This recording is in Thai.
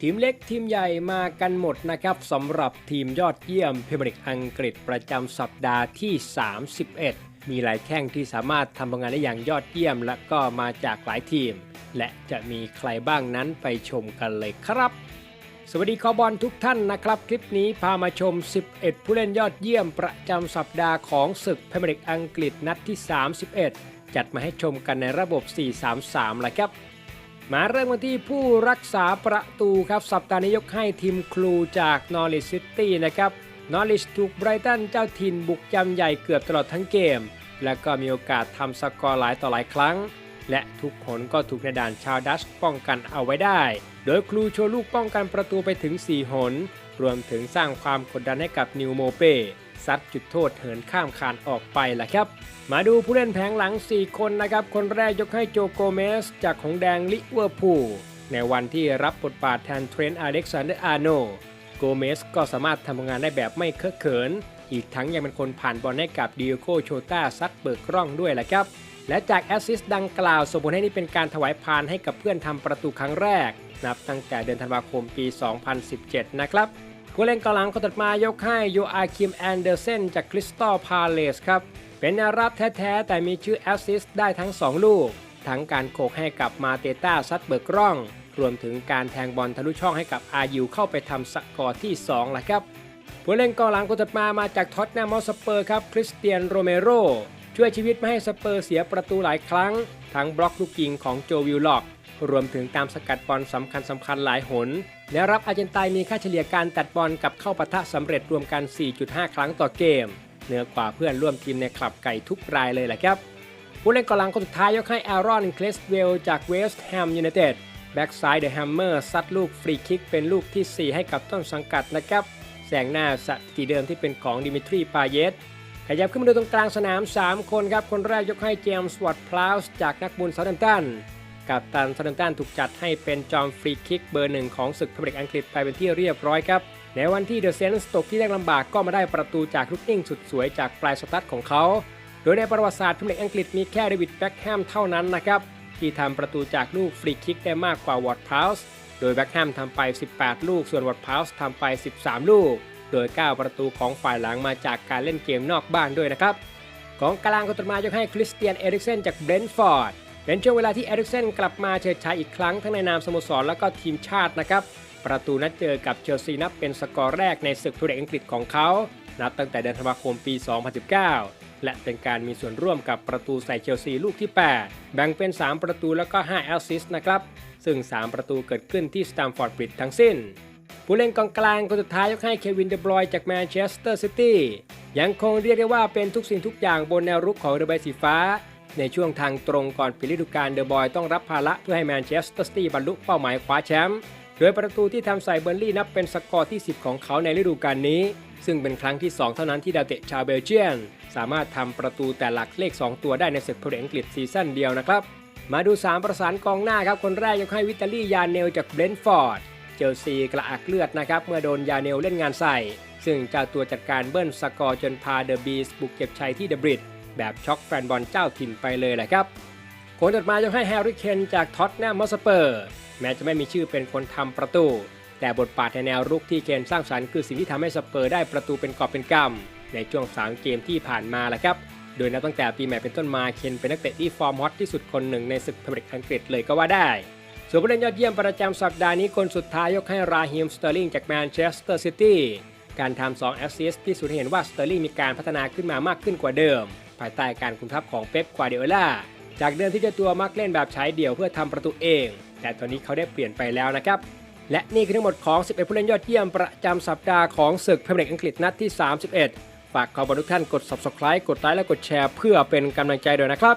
ทีมเล็กทีมใหญ่มากันหมดนะครับสำหรับทีมยอดเยี่ยมพรีเมียร์ลีกอังกฤษประจำสัปดาห์ที่ 31 มีหลายแข้งที่สามารถทำผลงานได้อย่างยอดเยี่ยม และก็มาจากหลายทีม และจะมีใครบ้างนั้นไปชมกันเลยครับ สวัสดีคอบอลทุกท่านนะครับ คลิปนี้พามาชม 11 ผู้เล่นยอดเยี่ยมประจำสัปดาห์ของศึกพรีเมียร์ลีกอังกฤษนัดที่ 31 จัดมาให้ชมกันในระบบ 4-3-3แหละครับ มาเริ่มกันที่ผู้รักษาประตูครับ สัปดาห์นี้ยกให้ทีมครูจากนอริ c ซิตี้นะครับนอริ h ถูกไบรตันเจ้าถิ่นบุกยำใหญ่เกือบตลอดทั้งเกม และก็มีโอกาสทำสกอร์หลายต่อหลายครั้ง และทุกหนก็ถูกในด่านชาวดัชป้องกันเอาไว้ได้ โดยครูโชว์ลูกป้องกันประตูไปถึง 4 หน รวมถึงสร้างความกดดันให้กับนิวโมเป้ ซัดจุดโทษเหินข้ามคานออกไปแหละครับ มาดูผู้เล่นแผงหลัง 4 คนนะครับ คนแรกยกให้โจโกเมส จากของแดงลิเวอร์พูลในวันที่รับบทบาทแทนเทรนต์อเล็กซานเดอร์อาร์โนโกเมสก็สามารถทำงานได้แบบไม่เคอะเขิน อีกทั้งยังเป็นคนผ่านบอลให้กับดิโอโกโชตาซัดเบิกร่องด้วยแหละครับ และจากแอสซิสต์ดังกล่าวส่งผลให้นี่เป็นการถวายพานให้กับเพื่อนทำประตูครั้งแรก นับตั้งแต่เดือนธันวาคมปี 2017 นะครับ ผู้เล่นกองหลังคนถัดมายกให้โยอาคิมแอนเดอร์เซนจากคริสตัลพาเลสครับ เป็นแนวรับแท้ ๆ แต่มีชื่อแอสซิสได้ทั้ง 2 ลูก ทั้งการโขกให้กับมาเตต้าซัดเบิกร่อง รวมถึงการแทงบอลทะลุช่องให้กับอายูเข้าไปทำสกอร์ที่2แหละครับ ผู้เล่นกองหลังคนถัดมามาจากท็อตแนมมอสเปอร์ครับคริสเตียนโรเมโรช่วยชีวิตไม่ให้สเปอร์เสียประตูหลายครั้ง ทั้งบล็อกลูกยิงของโจวิลล็อก รวมถึงตามสกัดบอลสำคัญสำคัญหลายหน และรับอาร์เจนไตน์มีค่าเฉลี่ยการตัดบอลกับเข้าปะทะสำเร็จรวมกัน 4.5 ครั้งต่อเกม เหนือกว่าเพื่อนร่วมทีมในคลับไก่ทุกรายเลยแหละครับ ผู้เล่นกองหลังคนสุดท้ายยกให้แอรอนเคลสเวลจากเวสต์แฮมยูไนเต็ดแบ็กซ้ายเดอะแฮมเมอร์ซัดลูกฟรีคิกเป็นลูกที่ 4 ให้กับต้นสังกัดนะครับแซงหน้าสถิติเดิมที่เป็นของดิมิทรีปาเยตขยับขึ้นมาดูตรงกลางสนาม 3 คนครับ คนแรกยกให้เจมส์วอตพลาวส์จากนักบุญเซาท์แฮมป์ตัน กับตันเซาท์แฮมป์ตันถูกจัดให้เป็นจอมฟรีคิกเบอร์หนึ่งของศึกพรีเมียร์ลีกอังกฤษไปเป็นที่เรียบร้อยครับ ในวันที่เดอะเซนส์ตกที่แรกลำบากก็มาได้ประตูจากลูกนิ่งสุดสวยจากปลายสตั๊ดของเขา โดยในประวัติศาสตร์พรีเมียร์ลีกอังกฤษมีแค่เดวิดแบ็คแฮมเท่านั้นนะครับที่ทำประตูจากลูกฟรีคิกได้มากกว่าวอตพาวส์โดยแบ็คแฮมทำไป 18 ลูก ส่วนวอตพาวส์ทำไป 13 ลูก โดย 9 ประตูของฝ่ายหลังมาจากการเล่นเกมนอกบ้านด้วยนะครับ ของกลางคนต่อมายกให้คริสเตียนเอริกเซนจากเบรนท์ฟอร์ด เป็นช่วงเวลาที่เอริกเซนกลับมาเฉิดฉายอีกครั้งทั้งในนามสโมสรและก็ทีมชาตินะครับ ประตูนัดเจอกับเชลซีนับเป็นสกอร์แรกในศึกพรีเร์ลีกอังกฤษของเขานับตั้งแต่เดือนธันวาคมปี 2019 และเป็นการมีส่วนร่วมกับประตูใส่เชลซีลูกที่ 8 แบ่งเป็น 3 ประตูแล้วก็ 5 แอสซิสต์นะครับ ซึ่ง 3 ประตูเกิดขึ้นที่สแตมฟอร์ดบริดทั้งสิ้น ผู้เล่นกองกลางคนสุดท้ายยกให้เควินเดบรอยจากแมนเชสเตอร์ซิตี้ยังคงเรียกได้ว่าเป็นทุกสิ่งทุกอย่างบนแนวรุกของเรือใบสีฟ้า ในช่วงทางตรงก่อนปิดฤดูกาลเดอะบอยต้องรับภาระเพื่อให้แมนเชสเตอร์ซิตี้บรรลุเป้าหมายคว้าแชมป์โดยประตูที่ทำใส่เบอร์ลี่นับเป็นสกอร์ที่ 10 ของเขาในฤดูกาลนี้ ซึ่งเป็นครั้งที่ 2 เท่านั้นที่ดาวเตะชาวเบลเยียมสามารถทำประตูแต่หลักเลข 2 ตัวได้ในศึกพรีเมียร์ลีกอังกฤษซีซั่นเดียวนะครับ มาดู 3 ประสานกองหน้าครับ คนแรกยกให้วิตาลียาเนลจากเบรนท์ฟอร์ดเจลซีกระอักเลือดนะครับเมื่อโดนยาเนลเล่นงานใส่ ซึ่งเจ้าตัวจัดการเบิ้ลสกอร์จนพาเดอะบีสบุกเก็บชัยที่เดอะบริด แบบช็อกแฟนบอลเจ้าถิ่นไปเลยแหละครับคนถัดมายกให้แฮร์รี่เคนจากท็อตแนมมอสเปอร์ แม้จะไม่มีชื่อเป็นคนทำประตู แต่บทบาทในแนวรุกที่เคนสร้างสรรค์คือสิ่งที่ทำให้สเปอร์ได้ประตูเป็นกอบเป็นกำในช่วง 3 เกมที่ผ่านมาแหละครับโดยนับตั้งแต่ปีใหม่เป็นต้นมาเคนเป็นนักเตะที่ฟอร์มฮอตที่สุดคนหนึ่งในศึกพรีเมียร์ลีกอังกฤษเลยก็ว่าได้ส่วนผู้เล่นยอดเยี่ยมประจำสัปดาห์นี้คนสุดท้ายยกให้ราฮิมสเตอร์ลิงจากแมนเชสเตอร์ซิตี้การทำ2แอสซิสต์ที่สุดเห็นว่าสเตอร์ลิงมีการพัฒนาขึ้นมามากขึ้นกว่าเดิม ภายใต้การคุมทัพของเป๊ปกวาเดโอล่าจากเดิมที่เจ้าตัวมักเล่นแบบใช้เดี่ยวเพื่อทำประตูเอง แต่ตอนนี้เขาได้เปลี่ยนไปแล้วนะครับ และนี่คือทั้งหมดของ 11 ผู้เล่นยอดเยี่ยมประจำสัปดาห์ของศึกพรีเมียร์ลีกอังกฤษนัดที่ 31 ฝากขอบคุณทุกท่านกด subscribe กดไลค์และกดแชร์ เพื่อเป็นกำลังใจด้วยนะครับ